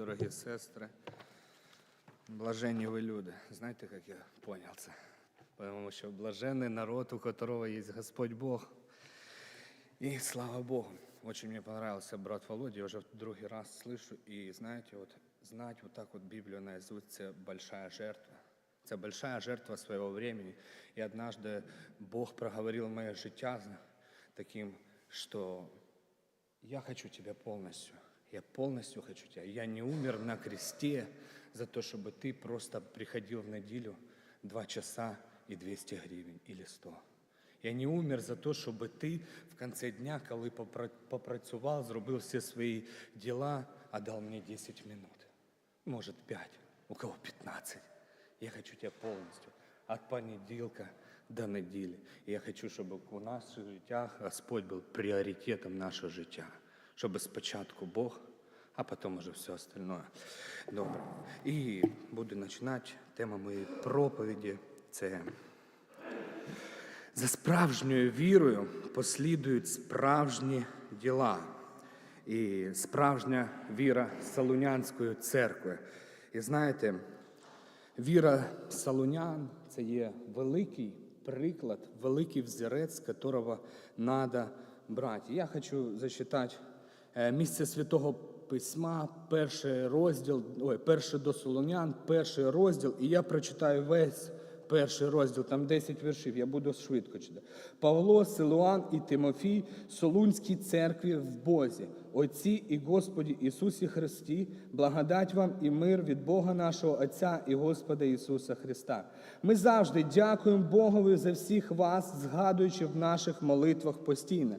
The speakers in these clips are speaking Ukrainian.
дорогі сестри. Блаженні ви люди. Знаєте, як я понял це? Тому що блаженний народ, у которого є Господь Бог. И слава Богу. Очень мне понравился брат Володя, я уже другий раз слышу. И знаете, вот знать вот так вот Библию наизусть, это большая жертва. Это большая жертва своего времени. И однажды Бог проговорил мое життя таким, что я хочу тебя полностью. Я полностью хочу тебя. Я не умер на кресте за то, чтобы ты просто приходил в неделю два часа и 200 гривен или 100. Я не умер за то, щоб ти в кінці дня, коли попра- попрацював, зробив всі свої діла, а дав мені 10 минут. Може 5, у кого 15. Я хочу тебе повністю. От понеділка до неділі. І я хочу, щоб у наших життях Господь був пріоритетом нашого життя. Щоб спочатку Бог, а потім уже все остальное. Добре. І буду починати. Тема моєї проповіді це за справжньою вірою послідують справжні діла. І справжня віра Салунянської церкви. І знаєте, віра Салунян це є великий приклад, великий взірець, якого треба брати. Я хочу зачитати місце Святого Письма, перший розділ, ой, перший до Солонян, перший розділ, і я прочитаю весь перший розділ, там 10 віршів, я буду швидко читати. Павло, Силуан і Тимофій, Солунській церкві в Бозі, Отці і Господі Ісусі Христі, благодать вам і мир від Бога нашого Отця і Господа Ісуса Христа. Ми завжди дякуємо Богові за всіх вас, згадуючи в наших молитвах постійно.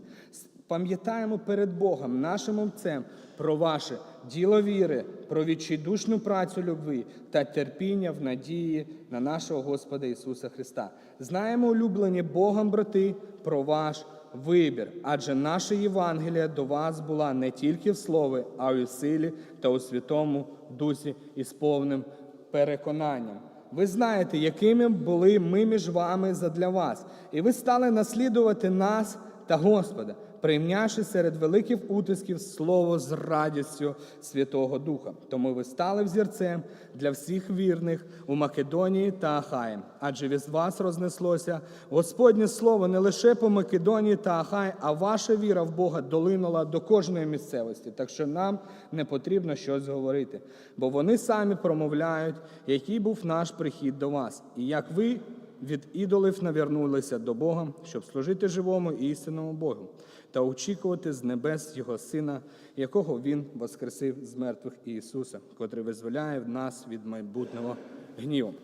Пам'ятаємо перед Богом, нашим Отцем, про ваше діло віри, про відчайдушну працю любви та терпіння в надії на нашого Господа Ісуса Христа. Знаємо, улюблені Богом, брати, про ваш вибір, адже наша Євангелія до вас була не тільки в слові, а й у силі та у Святому Дусі і з повним переконанням. Ви знаєте, якими були ми між вами задля вас, і ви стали наслідувати нас та Господа, прийнявши серед великих утисків слово з радістю Святого Духа. Тому ви стали взірцем для всіх вірних у Македонії та Ахаї. Адже від вас рознеслося Господнє слово не лише по Македонії та Ахаї, а ваша віра в Бога долинула до кожної місцевості. Так що нам не потрібно щось говорити, бо вони самі промовляють, який був наш прихід до вас, і як ви від ідолів навернулися до Бога, щоб служити живому і істинному Богу та очікувати з небес Його Сина, якого Він воскресив з мертвих Ісуса, котрий визволяє нас від майбутнього гніву.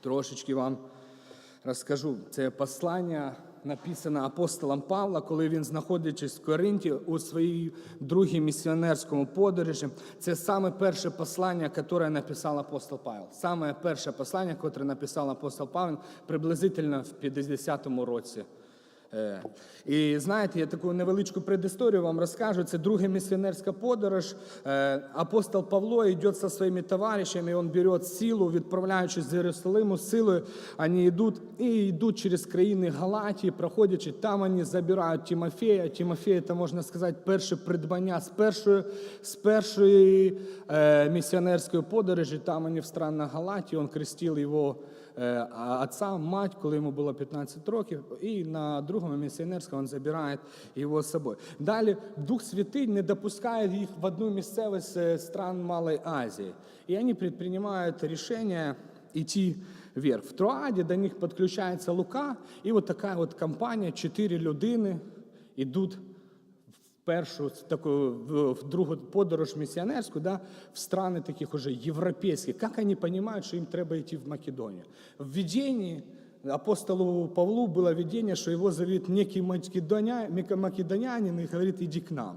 Трошечки вам розкажу. Це послання написане апостолом Павла, коли він, знаходячись в Коринті у своїй другій місіонерському подорожі. Це саме перше послання, яке написав апостол Павел. Саме перше послання, яке написав апостол Павел приблизительно в 50-му році. Е, І знаєте, я таку невеличку предісторію вам розкажу. Це друга місіонерська подорож. Е, Апостол Павло йде зі своїми товаришами, він бере силу, відправляючись з Єрусалиму силою, вони йдуть і йдуть через країни Галатії, проходячи, там вони забирають Тимофея. Тимофей, це, можна сказати, перше придбання з першої, з першої е, місіонерської подорожі, там вони в странах Галатії, він крестив його отца, мать, коли йому було 15 років, і на другому місіонерському він забирає його з собою. Далі Дух Святий не допускає їх в одну місцевість е, стран Малої Азії. І вони предпринимають рішення йти вверх. В Троаді до них підключається Лука, і от така от компанія, чотири людини йдуть першу таку в, другу подорож місіонерську, да, в страни таких уже європейських. Як вони розуміють, що їм треба йти в Македонію? В видении апостолу Павлу было видение, что его зовет некий македоня- македонянин и говорит, иди к нам.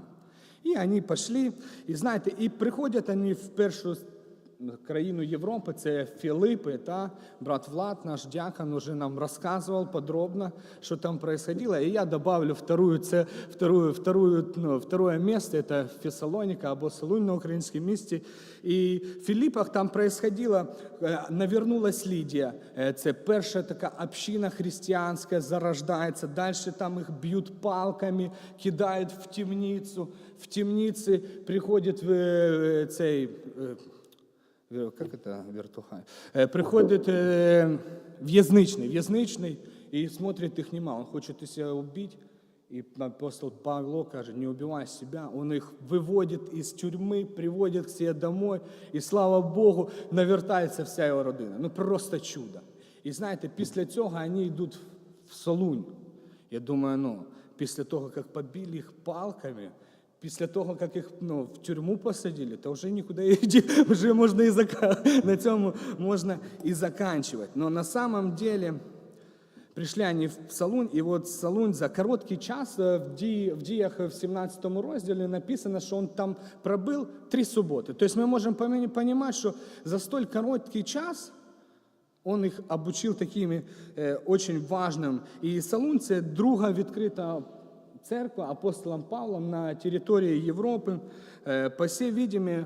И они пошли, и знаете, и приходят они в першу країну Європи, це Філипи, та брат Влад, наш дякон, уже нам розказував подробно, що там происходило. І я добавлю вторую, це, вторую, вторую, ну, второе место, це Фесалоніка або Солунь на українському місті. І в Філіпах там происходило, е, навернулась Лідія. Е, Це перша така община християнська зарождається. Далі там їх б'ють палками, кидають в темницю. В темниці приходить е, цей е, Вер- Как это вертухай? Э, Приходит э, в'язничний, в'язничний і смотрит их нема. Он хочет себя убить. И апостол Павло каже, не убивай себя. Он их выводит из тюрьмы, приводит к себе домой. І слава Богу, навертається вся його родина. Ну просто чудо. І знаєте, після цього вони йдуть в Солунь. Я думаю, ну, після того, як побили їх палками, Після того, як їх ну, в тюрму посадили, то вже нікуди йти, вже можна і зака... на цьому можна і заканчивать. Но на самом деле прийшли вони в Салунь, і от Салунь за короткий час е, в, дії, в діях в 17 розділі написано, що він там пробив три суботи. Тобто ми можемо розуміти, що за столь короткий час Он їх обучив такими е, очень важним. І Салун це друга відкрита церква апостолом Павлом на території Європи. Е, по всей видимости,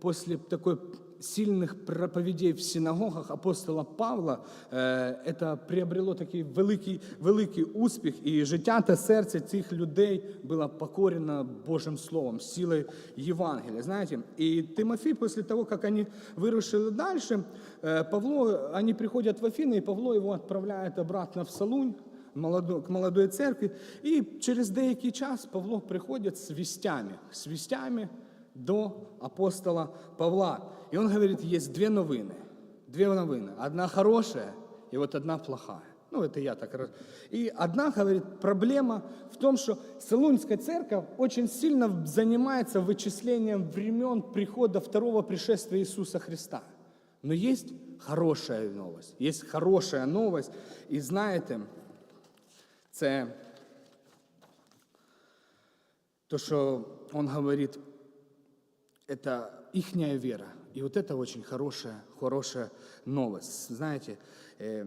после такой сильных проповедей в синагогах апостола Павла е, это приобрело такий великий, великий успіх, і життя та серце цих людей було покорено Божим Словом, силой Євангелія. Знаете, и Тимофей после того, как они вырушили дальше, э, Павло, они приходят в Афины, и Павло его отправляет обратно в Салунь, молодо- к молодой церкви. І через деякий час Павло приходить з вістями, з вістями до апостола Павла. І він говорить, є дві новини. Две новины. Одна хорошая и вот одна плохая. Ну, это я так раз. И одна, говорит, проблема в том, что Солунская церковь очень сильно занимается вычислением времен прихода второго пришествия Иисуса Христа. Но есть хорошая новость. Есть хорошая новость. И знаете, це то, что он говорит, это ихняя вера. И вот это очень хорошая, хорошая новость. Знаете, э,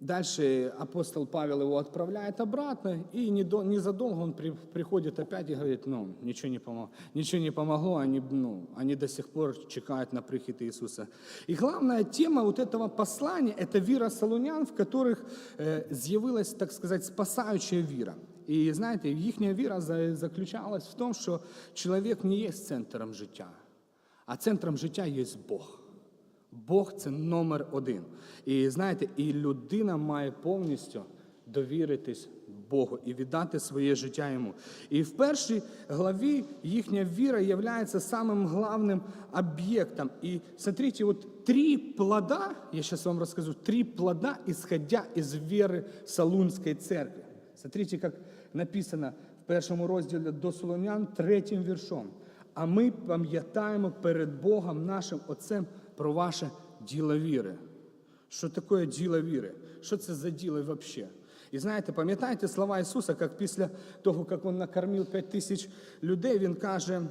дальше апостол Павел его отправляет обратно, и недо- незадолго он при- приходит опять и говорит, ну, ничего не помогло, ничего не помогло, они, ну, они до сих пор чекают на приход Иисуса. И главная тема вот этого послания – это вера солунян, в которых э, з'явилась, так сказать, спасаючая вера. І знаєте, їхня віра за- заключалась в тому, що чоловік не є центром життя, а центром життя є Бог. Бог це номер один. І знаєте, і людина має повністю довіритись Богу і віддати своє життя йому. І в першій главі їхня віра є самим главним об'єктом. І смотрите, вот три плода, я сейчас вам расскажу, три плода, исходя из веры Салунской церкви. Смотрите, как написано в першому розділі до Солонян, третім віршом. А ми пам'ятаємо перед Богом нашим Отцем про ваше діло віри. Що таке діло віри? Що це за діло взагалі? І знаєте, пам'ятаєте слова Ісуса, як після того, як Він накормив 5 тисяч людей, Він каже,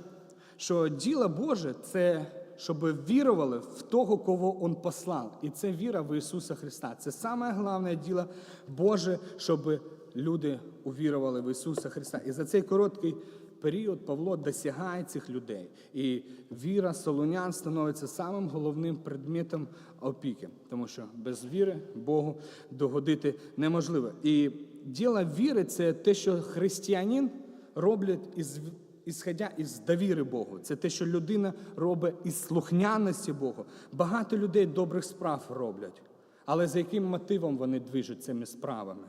що діло Боже це щоб вірували в того, кого Він послав. І це віра в Ісуса Христа. Це саме головне діло Боже, щоб люди увірували в Ісуса Христа. І за цей короткий період Павло досягає цих людей. І віра солонян становиться самим головним предметом опіки, тому що без віри Богу догодити неможливо. І діло віри це те, що християнин роблять із ісходя із довіри Богу. Це те, що людина робить із слухняності Богу. Багато людей добрих справ роблять, але за яким мотивом вони движуть цими справами?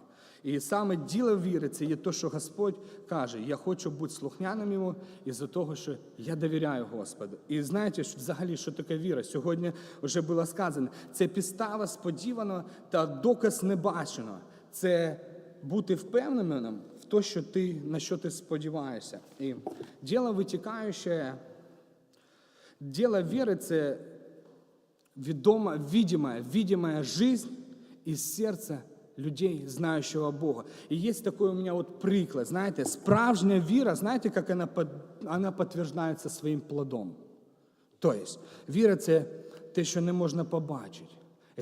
І саме діло віри це є те, що Господь каже: я хочу бути слухняним йому із-за того, що я довіряю Господу. І знаєте, що взагалі, що таке віра? Сьогодні вже було сказано: це підстава сподіваного та доказ небаченого. Це бути впевненим в те, що ти, на що ти сподіваєшся. І діло витікаюче, діло віри це відома, видимая, видимая жизнь из сердца людей, знающего Бога. И есть такой у меня вот приклад, знаете, справжня віра, знаете, как она, под, она подтверждается своим плодом. Тобто, віра це те, що не можна побачити.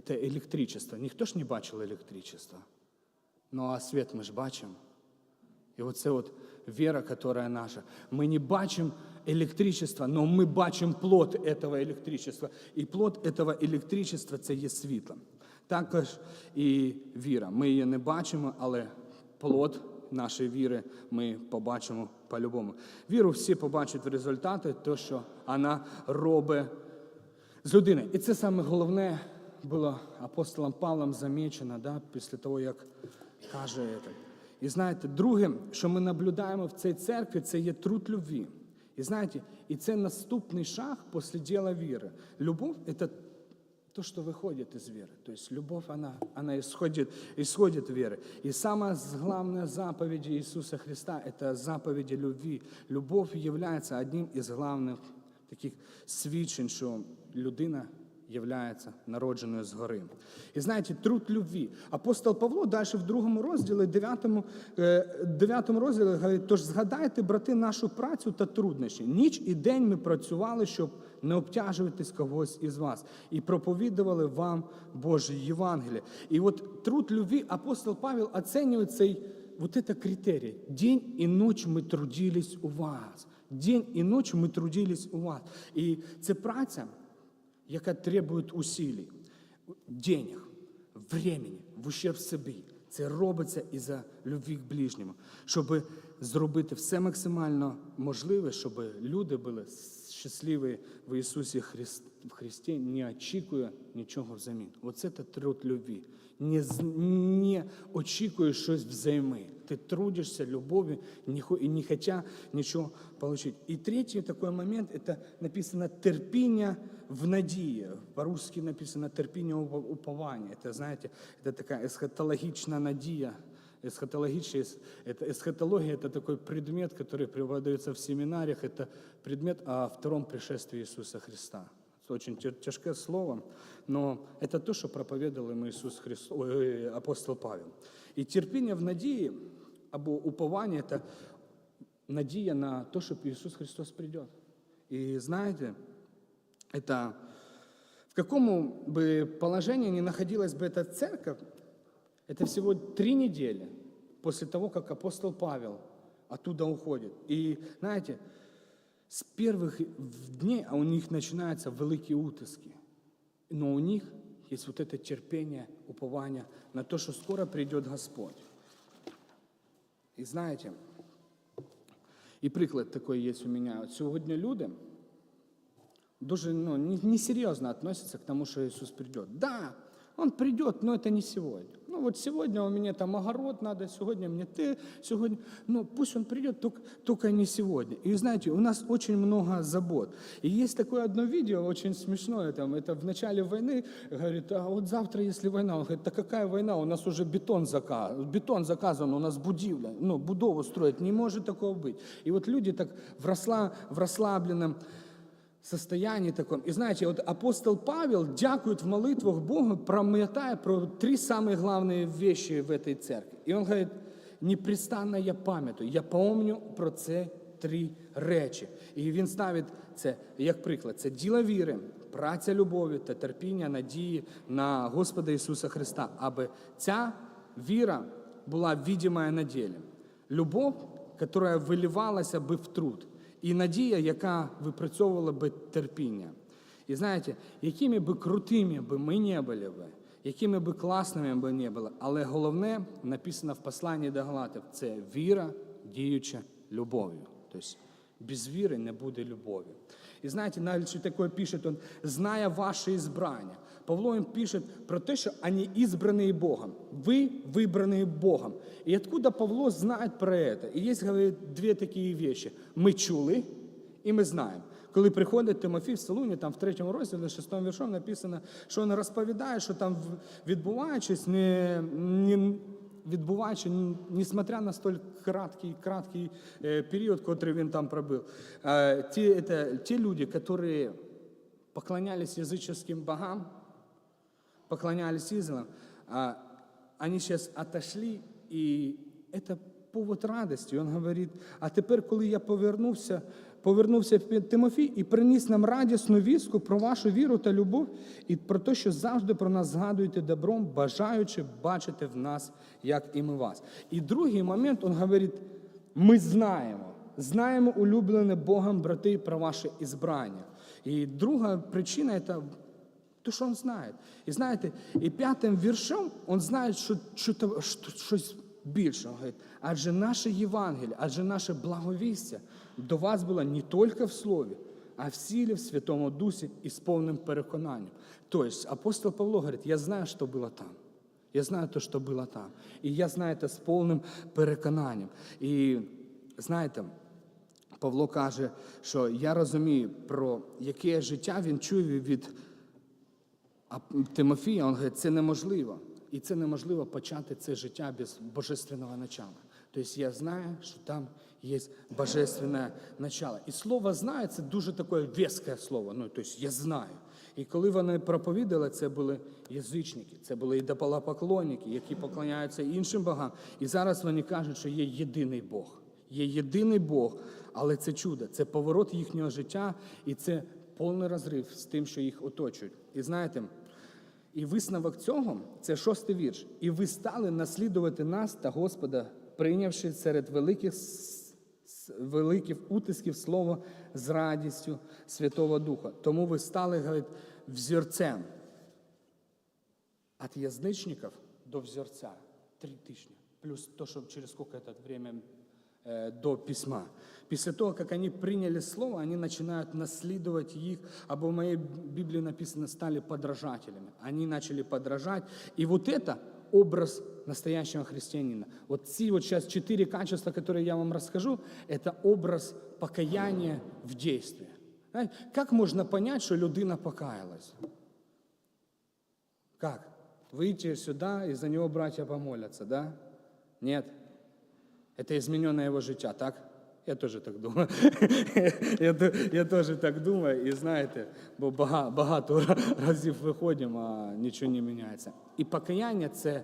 Це електричество. Ніхто ж не бачив електричество. Ну а світ ми ж бачимо. І оце от віра, яка наша. Ми не бачимо електричества, але ми бачимо плод цього електричества. І плод цього електричества це є світло. Також і віра. Ми її не бачимо, але плод нашої віри ми побачимо по-любому. Віру всі побачать в результаті, те, що вона робить з людини. І це саме головне було апостолом Павлом замічено, да, після того, як каже це. І знаєте, друге, що ми наблюдаємо в цій церкві, це є труд любві. І знаєте, і це наступний шаг після діла віри. Любов це то, что выходит из веры. То есть любовь, она, она исходит, исходит веры. И самая главная заповедь Иисуса Христа – это заповеди любви. Любовь является одним из главных таких свідчень, що людина являється народженою згори. І знаєте, труд любві. Апостол Павло далі в другому розділі, дев'ятому, е, дев'ятому розділі говорить, тож згадайте, брати, нашу працю та труднощі. Ніч і день ми працювали, щоб не обтяжуватись когось із вас. І проповідували вам Боже Євангеліє. І от труд любві апостол Павел оцінює цей вот это критерий. День и ночь мы трудились у вас. День і ночь ми трудились у вас. І це праця, яка требує усилий, денег, времени, в ущерб собі. Це робиться і за любві к ближньому, щоб зробити все максимально можливе, щоб люди були щасливі в Ісусі Христі, не очікує нічого взамін. Оце це труд любві. Не, не очікує щось взайми. Ти трудишся любові не і не хотя нічого отримати. І третій такий момент це написано терпіння в надії. По-русски написано терпіння уп- уповання. Це, знаєте, це така есхатологічна надія. Эсхатологическая, это, эсхатология – это такой предмет, который преподается в семинариях. Это предмет о втором пришествии Иисуса Христа. Это очень тя- тяжкое слово, но это то, что проповедовал им Иисус Христос, ой, апостол Павел. И терпение в надії або упование – это надія на то, что Иисус Христос придет. И знаете, это в каком бы положении ни находилась бы эта церковь, это всего три недели после того, как апостол Павел оттуда уходит. И знаете, с первых дней а у них начинаются великие утиски. Но у них есть вот это терпение, упование на то, что скоро придет Господь. І знаєте, і приклад такий є у мене. От сьогодні люди дуже ну, не- несерьезно относятся к тому, что Иисус придет. Да, Он придет, но это не сегодня. Ну вот сегодня у меня там огород надо, сегодня мне ты, сегодня... Ну пусть Он придет, только, только не сегодня. И знаете, у нас очень много забот. И есть такое одно видео, очень смешное, там, это в начале войны, говорит, а вот завтра, если война, он говорит, да какая война, у нас уже бетон, зака... бетон заказан, у нас будівля, ну, будову строить, не может такого быть. И вот люди так в, расла... в расслабленном состоянии таком. И знаете, вот апостол Павел дякует в молитвах Богу, пам'ятає про три самые главные вещи в этой церкви. И он говорит, непрестанно я пам'ятаю, я помню про це три речі. І він ставить це як приклад. Це діло віри, праця любові та терпіння, надії на Господа Ісуса Христа, аби ця віра була видимая на ділі. Любов, яка виливалася би в труд, і надія, яка випрацьовувала би терпіння. І знаєте, якими би крутими би ми не були би, якими би класними би не були, але головне написано в посланні до Галатів – це віра, діюча любов'ю. Тобто без віри не буде любові. І знаєте, навіть такое пише, он, зная ваше избрание. Павло им пишет про те, що вони избранные Богом. Ви вибрані Богом. І откуда Павло знає про це? І є, говорить, дві такі вещи. Ми чули і ми знаємо. Коли приходить Тимофій в Солуні, там в третьому розділі, шестому віршом написано, що він розповідає, що там в- відбуваючись, не, не відбуваючи, н- несмотря на столь краткий, краткий е, період, котрий він там пробив. Е, ті, это, ті люди, які поклонялись языческим богам, поклонялись идолам, они сейчас отошли, и это повод радости. Он говорит, а тепер, коли я повернувся, повернувся Тимофій і приніс нам радісну вістку про вашу віру та любов і про те, що завжди про нас згадуєте добром, бажаючи бачити в нас, як і ми вас. І другий момент, він говорить, ми знаємо, знаємо улюблене Богом, брати, про ваше ізбрання. І друга причина це то, що він знає. І знаєте, і п'ятим віршом він знає, що, що, то- що щось більше. Він говорить, адже наше Євангеліє, адже наше благовістя до вас було не тільки в слові, а в силі, в Святому Дусі і з повним переконанням. Тобто апостол Павло говорить, я знаю, що було там. Я знаю то, що було там. І я знаю це з повним переконанням. І знаєте, Павло каже, що я розумію, про яке життя він чує від а Тимофія, він говорить, це неможливо. І це неможливо почати це життя без божественного начала. Тобто я знаю, що там є божественне начало. І слово знаю це дуже таке веске слово. Ну, тобто я знаю. І коли вони проповідали, це були язичники, це були ідолопоклонники, які поклоняються іншим богам. І зараз вони кажуть, що є єдиний Бог. Є єдиний Бог, але це чудо, це поворот їхнього життя, і це повний розрив з тим, що їх оточують. І знаєте, і висновок цього це шостий вірш. І ви стали наслідувати нас та Господа, прийнявши серед великих, с- с- великих утисків слово з радістю Святого Духа. Тому ви стали, говорить, взірцем. От язычников до взорца три тижні. Плюс то, що через сколько это время э, до письма. Після того, як вони прийняли слово, вони починають наслідувати їх, або в моей Библии написано, стали подражателями. Они начали подражать. И вот это образ настоящего христианина. Вот ці вот сейчас четыре качества, которые я вам расскажу, это образ покаяния в действии. Знаете, Как можно понять, что людина покаялась? Как? Выйти сюда, и за него братья помолятся, да? Нет. Это измененное его життя, так? Я теж так думаю. я, я так думаю, і знаєте, бо бага- багато разів виходимо, а нічого не міняється. І покаяння це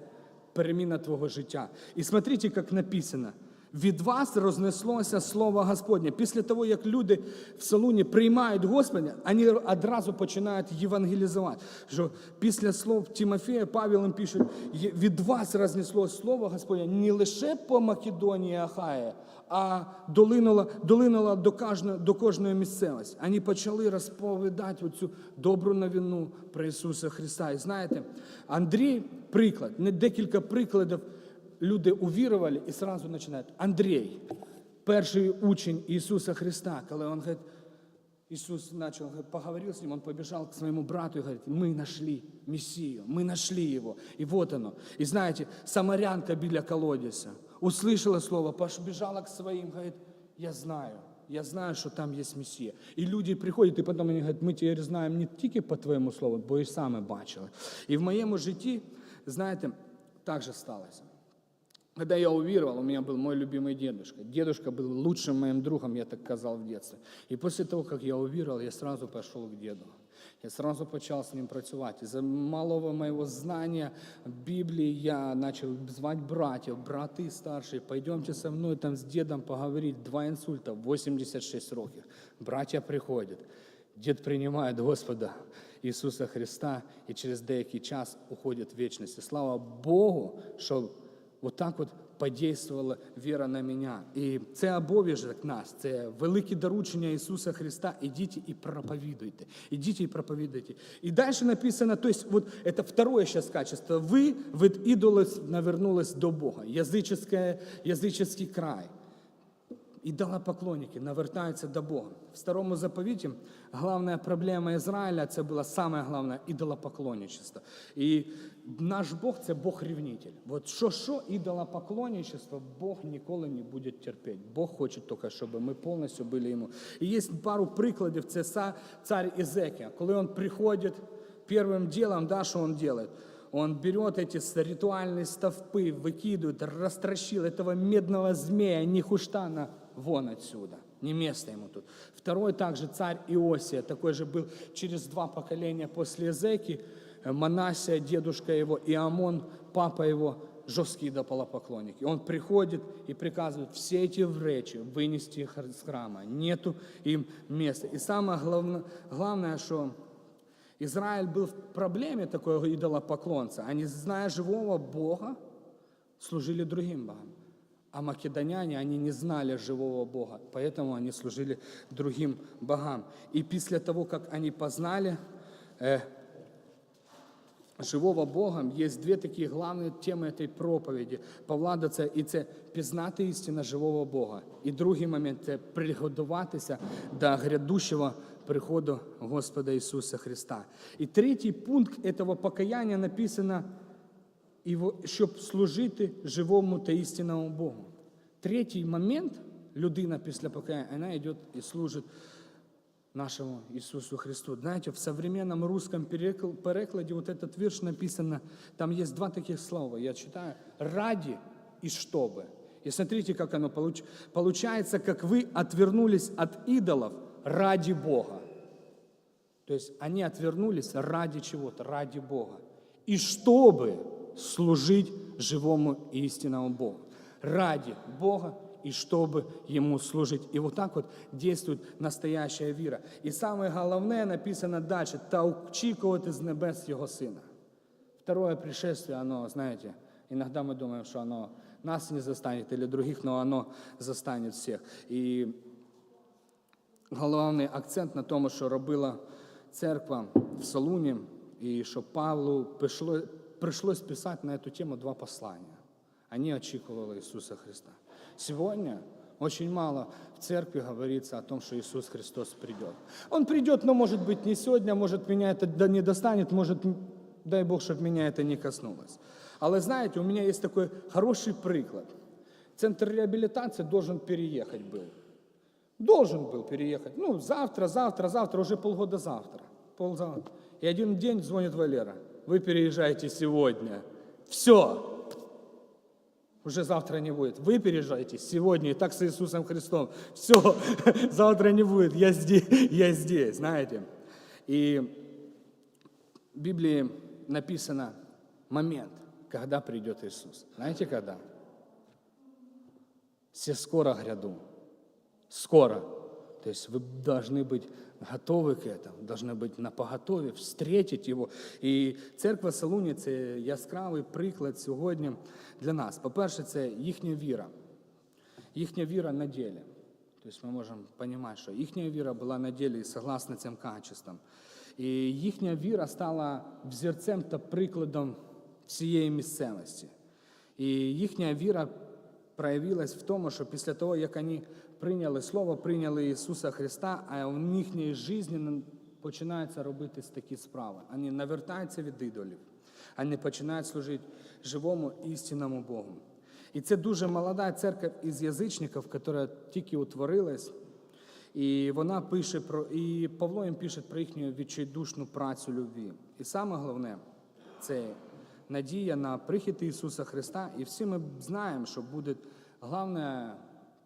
переміна твого життя. І смотрите, як написано. Від вас рознеслося слово Господнє. Після того, як люди в салуні приймають Господня, вони одразу починають євангелізувати. Що після слов Тимофія Павел пише, від вас рознеслося слово Господнє не лише по Македонії Ахаї, а долинуло, долинуло до, кожної, до кожної місцевості. Вони почали розповідати цю добру новину про Ісуса Христа. І знаєте, Андрій, приклад, не декілька прикладів люди увірували і сразу починають. Андрій, перший учень Ісуса Христа, коли він говорить, Иисус начал, говорит, поговорил с ним, он побежал к своему брату и говорит, мы нашли Мессию, мы нашли его. И вот оно. И знаете, самарянка біля колодязя услышала слово, побежала к своим, говорит, я знаю, я знаю, що там є Мессия. І люди приходять, і потім вони говорять, ми тепер знаємо не тільки по твоєму слову, бо і саме бачили. І в моєму житті, знаєте, так же сталося. Когда я уверовал, у меня был мой любимый дедушка. Дедушка был лучшим моим другом, я так казал в детстве. И после того, как я уверовал, я сразу пошел к деду. Я сразу почал с ним працювати. Из-за малого моего знания Библии я начал звать братьев, браты старшие, пойдемте со мной там с дедом поговорить. Два инсульта, 86 років. Братья приходят. Дід приймає Господа Ісуса Христа і через деякий час уходить в вічність. І слава Богу, що отак от подействувала віра на мене. І це обов'язок нас, це велике доручення Ісуса Христа. Ідіть і проповідуйте. Ідіть і проповідуйте. І далі написано, то есть, вот второе сейчас качество. Ви від ідола навернулись до Бога. Язический край Ідолопоклонники навертаються до Бога. В старому заповіті головна проблема Ізраїля це була саме головне ідолопоклонничество. І наш Бог це Бог рівнитель. От що що ідолопоклонничество, Бог ніколи не буде терпіти. Бог хоче тільки, щоб ми повністю були йому. І є пару прикладів. Це са- цар Ізекія. Коли він приходить, першим ділом, да, що він робить? Он берет эти с- ритуальные стовпы, выкидывает, растращил этого медного змея, Нихуштана, вон отсюда. Не место ему тут. Второй также царь Иосия, такой же был через два поколения после Езеки, Манасия, дедушка его, и Амон, папа его, жесткий идолопоклонник. И он приходит и приказывает все эти речи вынести их из храма. Нету им места. И самое главное, главное что Израиль был в проблеме такого идолопоклонца. Они, зная живого Бога, служили другим богам. А македоняне, они не знали живого Бога, поэтому они служили другим богам. И после того, как они познали э, живого Бога, є дві такі головні теми цієї проповіді. Павла це і це пізнати живого Бога. І другий момент це приготуватися до грядущого приходу Господа Ісуса Христа. І третій пункт цього покаяння написано, і во- щоб служити живому та істинному Богу. Третій момент людина після покаяння, вона йде і служить нашему Иисусу Христу. Знаете, в современном русском перекл- перекладе вот этот вирш написано, там есть два таких слова, я читаю, ради и чтобы. И смотрите, как оно получ- получается, как вы отвернулись от идолов ради Бога. То есть они отвернулись ради чего-то, ради Бога. И чтобы служить живому и истинному Богу. Ради Бога и чтобы Ему служить. И вот так вот действует настоящая вера. И самое написано дальше. «Та очікувати з небес Його Сина». Второе пришествие, оно, знаете, иногда мы думаем, что оно нас не застанет или других, но оно застанет всех. И головний акцент на тому, що робила церква в Солуні, і що Павлу прийшло, прийшлось писати на цю тему два послання. Они очікували Ісуса Христа. Сегодня очень мало в церкви говорится о том, что Иисус Христос придет. Он придет, но, может быть, не сегодня, может, меня это не достанет, может, дай Бог, чтобы меня это не коснулось. Але знаете, у меня есть такой хороший приклад. Центр реабилитации должен переехать был. Должен был переехать. Ну, завтра, завтра, завтра, уже полгода завтра. Ползавтра. И один день звонит Валера. Вы переезжаете сегодня. Все. Уже завтра не будет. Вы переезжаете сегодня, и так с Иисусом Христом. Все, завтра не будет. Я здесь, я здесь, знаете. И в Библии написано момент, когда придет Иисус. Знаете, когда? Все скоро гряду. Скоро. То есть вы должны быть готовы к этому, должны быть на поготові, встретить Його. І церква Салуні це яскравий приклад сьогодні для нас. По-перше, це їхня віра. Їхня віра на ділі. Тобто ми можемо розуміти, що їхня віра була на ділі і согласна цим качествам. І їхня віра стала взірцем та прикладом всієї місцевості. І їхня віра проявилась в тому, що після того, як вони прийняли Слово, прийняли Ісуса Христа, а в їхній житті починаються робити такі справи. Вони навертаються від ідолів, вони починають служити живому істинному Богу. І це дуже молода церква із язичників, яка тільки утворилась. І вона пише про, і Павло їм пише про їхню відчайдушну працю любві. І саме головне це надія на прихід Ісуса Христа. І всі ми знаємо, що буде головна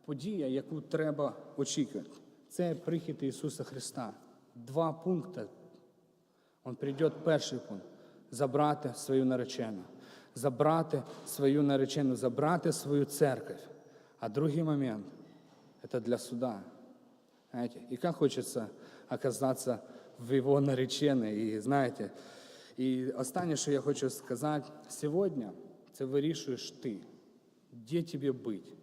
подія, яку треба очікувати. Це прихід Ісуса Христа. Два пункти. Он прийде перший пункт забрати свою наречену, забрати свою наречену, забрати свою церковь. А другий момент это для суда. Знаете, и как хочется оказаться в его нареченной. І знаєте, і останнє, що я хочу сказати, сьогодні це вирішуєш ти, де тобі бути,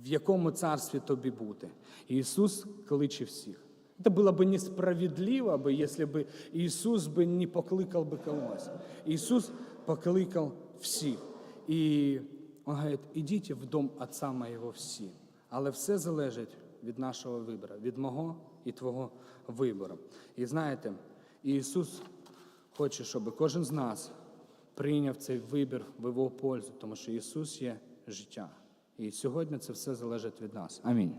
в якому царстві тобі бути. І Ісус кличе всіх. Это было бы несправедливо, бы, если бы Иисус бы не покликал бы когось. Иисус покликал всіх. І Он говорить, ідіть в дом Отца моєго всі. Але все залежить від нашого вибору, від мого і твого вибору. І знаєте, Ісус хоче, щоб кожен з нас прийняв цей вибір в його пользу, тому що Ісус є життя. І сьогодні це все залежить від нас. Амінь.